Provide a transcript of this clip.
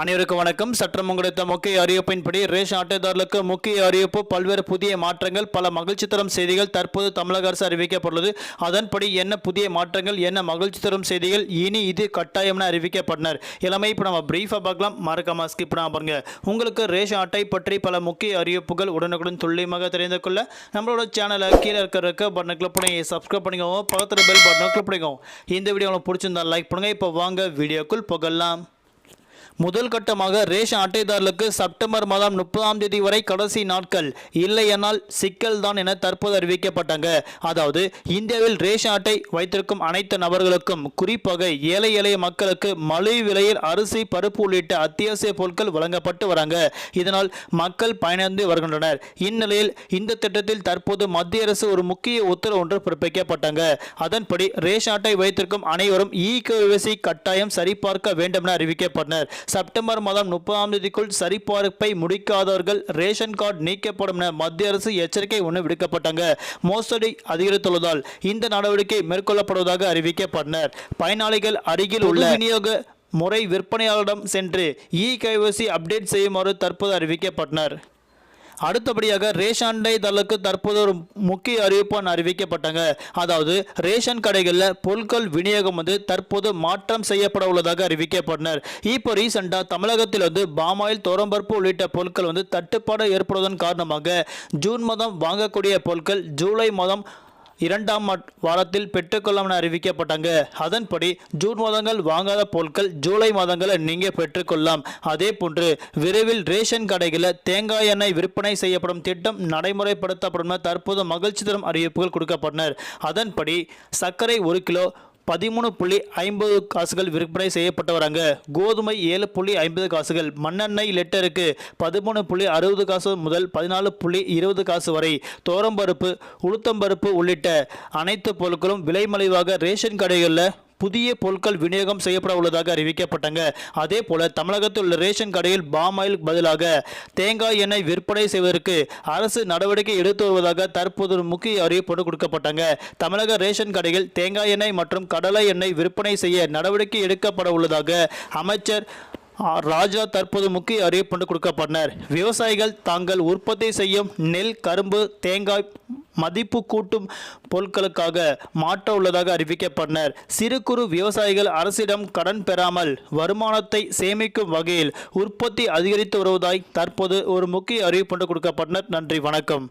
அனைவருக்கும் வணக்கம். சற்றம் கிடைத்த முக்கிய அறிவிப்பின்படி ரேஷன் அட்டைதாரர்களுக்கு முக்கிய அறிவிப்பு பல்வேறு புதிய மாற்றங்கள் பல மகிழ்ச்சி தரும் செய்திகள் தற்போது தமிழக அரசு அறிவிக்கப்பட்டுள்ளது. அதன்படி என்ன புதிய மாற்றங்கள் என்ன மகிழ்ச்சி தரும் செய்திகள் இனி இது கட்டாயம்னு அறிவிக்கப்பட்டனர். எல்லாமே இப்போ நம்ம பிரீஃபாக பார்க்கலாம். மறக்காம ஸ்கிப் பண்ணாம பாருங்க. உங்களுக்கு ரேஷன் அட்டை பற்றி பல முக்கிய அறிவிப்புகள் உடனுக்குடன் துல்லியமாக தெரிந்து கொள்ள நம்மளோட சேனலை கீழே இருக்கிற பட்டனை கிளிக் பண்ணி சப்ஸ்கிரைப் பண்ணிக்கோங்க. பக்கத்தில் பெல் பட்டனை கிளிக் பண்ணிக்கோங்க. இந்த வீடியோ உங்களுக்கு பிடிச்சிருந்தா லைக் பண்ணுங்கள் இப்போ வாங்க வீடியோக்குள் புகழலாம் முதல் கட்டமாக ரேஷன் அட்டைதாரர்களுக்கு செப்டம்பர் மாதம் முப்பதாம் தேதி வரை கடைசி நாட்கள். இல்லையென்றால் சிக்கல் தான் என தற்போது அறிவிக்கப்பட்டாங்க. அதாவது இந்தியாவில் ரேஷன் அட்டை வைத்திருக்கும் அனைத்து நபர்களுக்கும் குறிப்பாக ஏழை எளிய மக்களுக்கு மலிவு விலையில் அரிசி பருப்பு உள்ளிட்ட அத்தியாவசிய பொருட்கள் வழங்கப்பட்டு வராங்க. இதனால் மக்கள் பயனடைந்து வருகின்றனர். இந்நிலையில் இந்த திட்டத்தில் தற்போது மத்திய அரசு ஒரு முக்கிய உத்தரவு ஒன்று பிறப்பிக்கப்பட்டாங்க. அதன்படி ரேஷன் அட்டை வைத்திருக்கும் அனைவரும் இ கேவிசி கட்டாயம் சரிபார்க்க வேண்டும் என அறிவிக்கப்பட்டனர். செப்டம்பர் மாதம் முப்பதாம் தேதிக்குள் சரிபார்ப்பை முடிக்காதவர்கள் ரேஷன் கார்டு நீக்கப்படும் என மத்திய அரசு எச்சரிக்கை ஒன்று விடுக்கப்பட்டாங்க. மோசடி அதிகரித்துள்ளதால் இந்த நடவடிக்கை மேற்கொள்ளப்படுவதாக அறிவிக்கப்பட்டனர். பயனாளிகள் அருகில் உள்ள விநியோக முறை விற்பனையாளரிடம் சென்று இ கைவசி அப்டேட் செய்யுமாறு தற்போது அறிவிக்கப்பட்டனர். அடுத்தபடியாக ரேஷன் அட்டை தளக்கு தற்போது ஒரு முக்கிய அறிவிப்பான் அறிவிக்கப்பட்டாங்க. அதாவது ரேஷன் கடைகளில் பொருட்கள் விநியோகம் வந்து தற்போது மாற்றம் செய்யப்பட உள்ளதாக அறிவிக்கப்பட்டனர். இப்போ ரீசெண்டாக தமிழகத்தில் வந்து பாமாயில் தோரம்பருப்பு உள்ளிட்ட பொருட்கள் வந்து தட்டுப்பாடு ஏற்படுவதன் காரணமாக ஜூன் மாதம் வாங்கக்கூடிய பொருட்கள் ஜூலை மாதம் இரண்டாம் வாரத்தில் பெற்றுக்கொள்ளும் என அறிவிக்கப்பட்டாங்க. அதன்படி ஜூன் மாதங்கள் வாங்காத பொருட்கள் ஜூலை மாதங்களை நீங்கள் பெற்றுக்கொள்ளலாம். அதே போன்று விரைவில் ரேஷன் கடைகளில் தேங்காய் எண்ணெய் விற்பனை செய்யப்படும் திட்டம் நடைமுறைப்படுத்தப்படும் தற்போது மகிழ்ச்சி தரும் அறிவிப்புகள் கொடுக்கப்பட்டனர். அதன்படி சர்க்கரை ஒரு கிலோ பதிமூணு புள்ளி ஐம்பது காசுகள் விற்பனை செய்யப்பட்டு வராங்க கோதுமை ஏழு புள்ளி ஐம்பது காசுகள். மண்ணெண்ணெய் லிட்டருக்கு பதிமூணு புள்ளி அறுபது காசு முதல் பதினாலு புள்ளி இருபது காசு வரை. தோரம்பருப்பு உளுத்தம்பருப்பு உள்ளிட்ட அனைத்து பொருட்களும் விலைமலிவாக ரேஷன் கடைகளில் புதிய பொருட்கள் விநியோகம் செய்யப்பட உள்ளதாக அறிவிக்கப்பட்டாங்க. அதே போல தமிழகத்தில் உள்ள ரேஷன் கடையில் பாமாயில் பதிலாக தேங்காய் எண்ணெய் விற்பனை செய்வதற்கு அரசு நடவடிக்கை எடுத்து வருவதாக தற்போது முக்கிய அறிவிப்போடு கொடுக்கப்பட்டாங்க. தமிழக ரேஷன் கடையில் தேங்காய் எண்ணெய் மற்றும் கடலை எண்ணெய் விற்பனை செய்ய நடவடிக்கை எடுக்கப்பட உள்ளதாக அமைச்சர் ராஜா தற்போது முக்கிய அறிவிப்பு கொடுக்கப்பட்டனர். விவசாயிகள் தாங்கள் உற்பத்தி செய்யும் நெல் கரும்பு தேங்காய் மதிப்பு கூட்டும் பொருட்களுக்காக மாற்ற உள்ளதாக அறிவிக்கப்பட்டனர். சிறு குறு விவசாயிகள் அரசிடம் கடன் பெறாமல் வருமானத்தை சேமிக்கும் வகையில் உற்பத்தி அதிகரித்து வருவதாய் தற்போது ஒரு முக்கிய அறிவிப்பு கொடுக்கப்பட்டனர். நன்றி வணக்கம்.